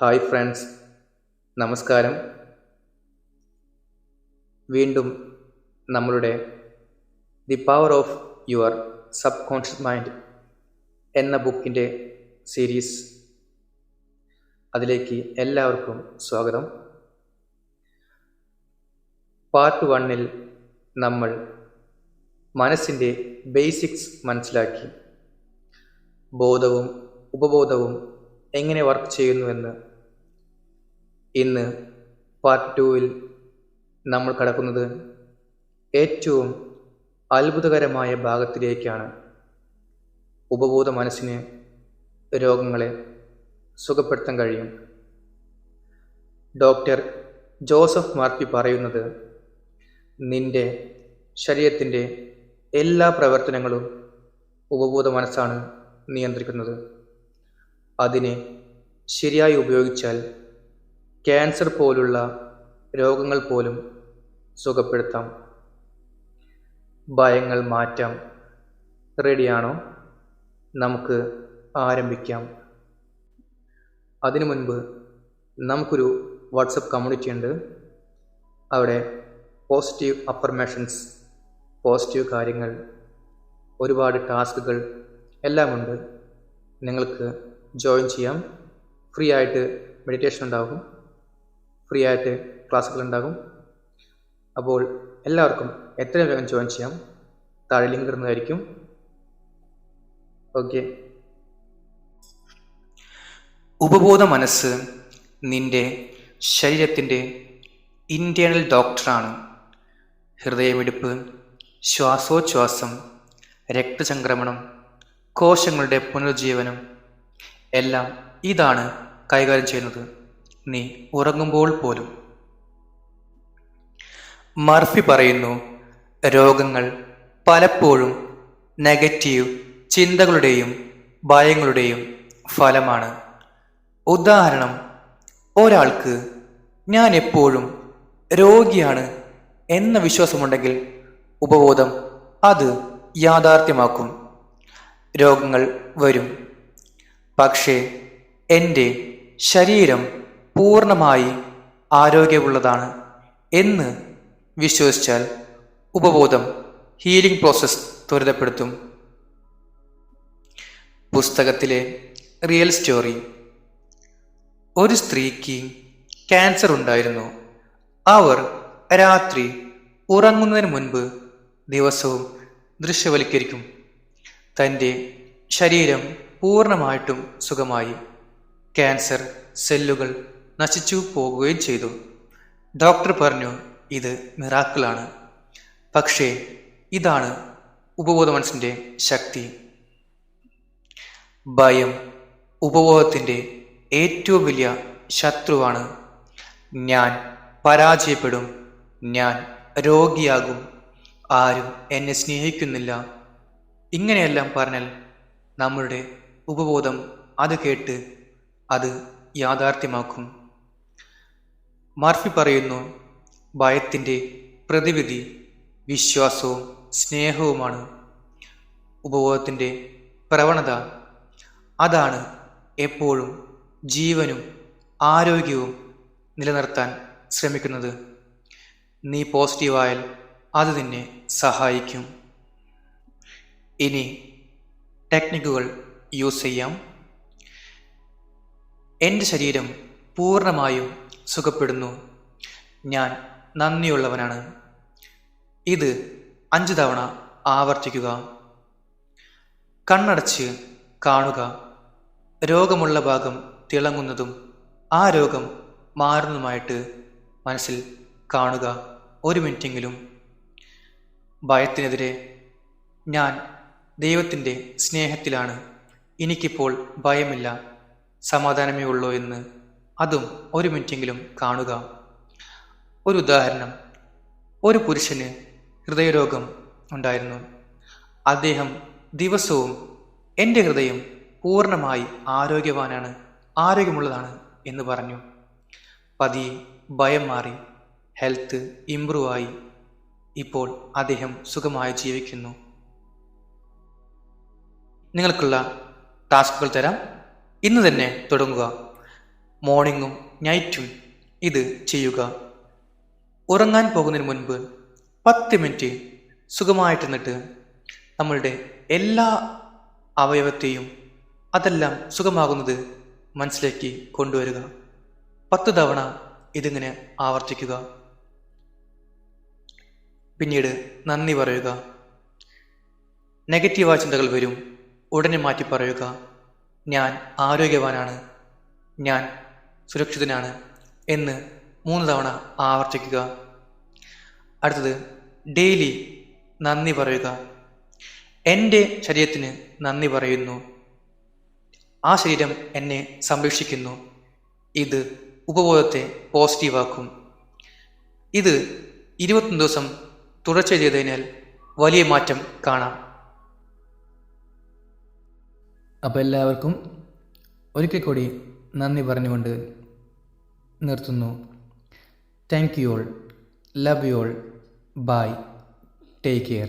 Hi friends. നമസ്കാരം. വീണ്ടും നമ്മളുടെ the power of your subconscious mind എന്ന ബുക്കിന്റെ സീരീസ് അതിലേക്ക് എല്ലാവർക്കും സ്വാഗതം. പാർട്ട് വണ്ണിൽ നമ്മൾ മനസ്സിന്റെ ബേസിക്സ് മനസ്സിലാക്കി. ബോധവും ഉപബോധവും എങ്ങനെ വർക്ക് ചെയ്യുന്നുവെന്ന് ഇന്ന് പാർട്ട് ടുവിൽ നമ്മൾ കടക്കുന്നത് ഏറ്റവും അത്ഭുതകരമായ ഭാഗത്തിലേക്കാണ്. ഉപബോധ മനസ്സിന് രോഗങ്ങളെ സുഖപ്പെടുത്താൻ കഴിയും. ഡോക്ടർ ജോസഫ് മാർപ്പി പറയുന്നത് നിന്റെ ശരീരത്തിന്റെ എല്ലാ പ്രവർത്തനങ്ങളും ഉപബോധ മനസ്സാണ് നിയന്ത്രിക്കുന്നത്. അതിനെ ശരിയായി ഉപയോഗിച്ചാൽ ക്യാൻസർ പോലുള്ള രോഗങ്ങൾ പോലും സുഖപ്പെടുത്താം. ഭയങ്ങൾ മാറ്റാം. റെഡിയാണോ? നമുക്ക് ആരംഭിക്കാം. അതിനു മുൻപ് നമുക്കൊരു വാട്സപ്പ് കമ്മ്യൂണിറ്റി ഉണ്ട്. അവിടെ പോസിറ്റീവ് അഫർമേഷൻസ് പോസിറ്റീവ് കാര്യങ്ങൾ ഒരുപാട് ടാസ്കുകൾ എല്ലാമുണ്ട്. നിങ്ങൾക്ക് ജോയിൻ ചെയ്യാം. ഫ്രീ ആയിട്ട് മെഡിറ്റേഷൻ ഉണ്ടാകും. ഫ്രീ ആയിട്ട് ക്ലാസ്സുകൾ ഉണ്ടാകും. അപ്പോൾ എല്ലാവർക്കും എത്രയും വേഗം ജോയിൻ ചെയ്യാം. താഴെ ലിങ്ക് തരുന്നതായിരിക്കും ഓക്കെ ഉപബോധ മനസ്സ് നിന്റെ ശരീരത്തിന്റെ ഇന്റേണൽ ഡോക്ടറാണ് ഹൃദയമിടിപ്പ് ശ്വാസോച്ഛ്വാസം രക്തചംക്രമണം കോശങ്ങളുടെ പുനരുജ്ജീവനം എല്ലാം ഇതാണ് കൈകാര്യം ചെയ്യുന്നത്. നീ ഉറങ്ങുമ്പോൾ പോലും. മർഫി പറയുന്നു രോഗങ്ങൾ പലപ്പോഴും നെഗറ്റീവ് ചിന്തകളുടെയും ഭയങ്ങളുടെയും ഫലമാണ്. ഉദാഹരണം ഒരാൾക്ക് ഞാൻ എപ്പോഴും രോഗിയാണ് എന്ന വിശ്വാസമുണ്ടെങ്കിൽ ഉപബോധം അത് യാഥാർത്ഥ്യമാക്കും. രോഗങ്ങൾ വരും. പക്ഷേ എന്റെ ശരീരം പൂർണമായി ആരോഗ്യമുള്ളതാണ് എന്ന് വിശ്വസിച്ചാൽ ഉപബോധം ഹീലിംഗ് പ്രോസസ്സ് ത്വരിതപ്പെടുത്തും. പുസ്തകത്തിലെ റിയൽ സ്റ്റോറി ഒരു സ്ത്രീക്ക് ക്യാൻസർ ഉണ്ടായിരുന്നു. അവർ രാത്രി ഉറങ്ങുന്നതിന് മുൻപ് ദിവസവും ദൃശ്യവൽക്കരിക്കും. തന്റെ ശരീരം പൂർണമായിട്ടും സുഖമായി. ക്യാൻസർ സെല്ലുകൾ നശിച്ചു പോകുകയും ചെയ്തു. ഡോക്ടർ പറഞ്ഞു ഇത് മിറാക്കിളാണ് പക്ഷേ ഇതാണ് ഉപബോധ മനസ്സിന്റെ ശക്തി. ഭയം ഉപബോധത്തിന്റെ ഏറ്റവും വലിയ ശത്രുവാണ്. ഞാൻ പരാജയപ്പെടും. ഞാൻ രോഗിയാകും. ആരും എന്നെ സ്നേഹിക്കുന്നില്ല. ഇങ്ങനെയെല്ലാം പറഞ്ഞാൽ നമ്മളുടെ ഉപബോധം അത് കേട്ട് അത് യാഥാർത്ഥ്യമാക്കും. മാർഫി പറയുന്നു ഭയത്തിന്റെ പ്രതിവിധി വിശ്വാസവും സ്നേഹവുമാണ്. ഉപബോധത്തിന്റെ പ്രവണത അതാണ് എപ്പോഴും ജീവനും ആരോഗ്യവും നിലനിർത്താൻ ശ്രമിക്കുന്നത്. നീ പോസിറ്റീവായാൽ അത് നിന്നെ സഹായിക്കും. ഇനി ടെക്നിക്കുകൾ യൂസ് ചെയ്യാം. എന്റെ ശരീരം പൂർണമായും സുഖപ്പെടുന്നു. ഞാൻ നന്ദിയുള്ളവനാണ്. ഇത് അഞ്ച് തവണ ആവർത്തിക്കുക. കണ്ണടച്ച് കാണുക. രോഗമുള്ള ഭാഗം തിളങ്ങുന്നതും ആ രോഗം മാറുന്നതുമായിട്ട് മനസ്സിൽ കാണുക. ഒരു മിനിറ്റെങ്കിലും. ഭയത്തിനെതിരെ ഞാൻ ദൈവത്തിന്റെ സ്നേഹത്തിലാണ്. എനിക്കിപ്പോൾ ഭയമില്ല. സമാധാനമേ ഉള്ളൂ എന്ന് അതും ഒരു മിനിറ്റെങ്കിലും കാണുക. ഒരു ഉദാഹരണം. ഒരു പുരുഷന് ഹൃദയരോഗം ഉണ്ടായിരുന്നു. അദ്ദേഹം ദിവസവും എന്റെ ഹൃദയം പൂർണമായി ആരോഗ്യവാനാണ് ആരോഗ്യമുള്ളതാണ് എന്ന് പറഞ്ഞു. പതിയെ ഭയം മാറി ഹെൽത്ത് ഇംപ്രൂവ് ആയി. ഇപ്പോൾ അദ്ദേഹം സുഖമായി ജീവിക്കുന്നു. നിങ്ങൾക്കുള്ള ടാസ്കുകൾ തരാം. ഇന്ന് തന്നെ തുടങ്ങുക. മോർണിംഗും നൈറ്റും ഇത് ചെയ്യുക. ഉറങ്ങാൻ പോകുന്നതിന് മുൻപ് പത്ത് മിനിറ്റ് സുഖമായിട്ട് നിന്നിട്ട് നമ്മളുടെ എല്ലാ അവയവത്തെയും അതെല്ലാം സുഖമാകുന്നത് മനസ്സിലേക്ക് കൊണ്ടുവരിക. പത്ത് തവണ ഇതിങ്ങനെ ആവർത്തിക്കുക. പിന്നീട് നന്ദി പറയുക. നെഗറ്റീവായ ചിന്തകൾ വരും. ഉടനെ മാറ്റി പറയുക. ഞാൻ ആരോഗ്യവാനാണ്. ഞാൻ സുരക്ഷിതനാണ് എന്ന് മൂന്ന് തവണ ആവർത്തിക്കുക. അടുത്തത് ഡെയിലി നന്ദി പറയുക. എന്റെ ശരീരത്തിന് നന്ദി പറയുന്നു. ആ ശരീരം എന്നെ സംരക്ഷിക്കുന്നു. ഇത് ഉപബോധത്തെ പോസിറ്റീവാക്കും. ഇത് ഇരുപത്തൊന്ന് ദിവസം തുടർച്ച ചെയ്തതിനാൽ വലിയ മാറ്റം കാണാം. അപ്പോൾ എല്ലാവർക്കും ഒരിക്കൽ കൂടി നന്ദി പറഞ്ഞുകൊണ്ട് നിർത്തുന്നു. Thank you all love you all bye take care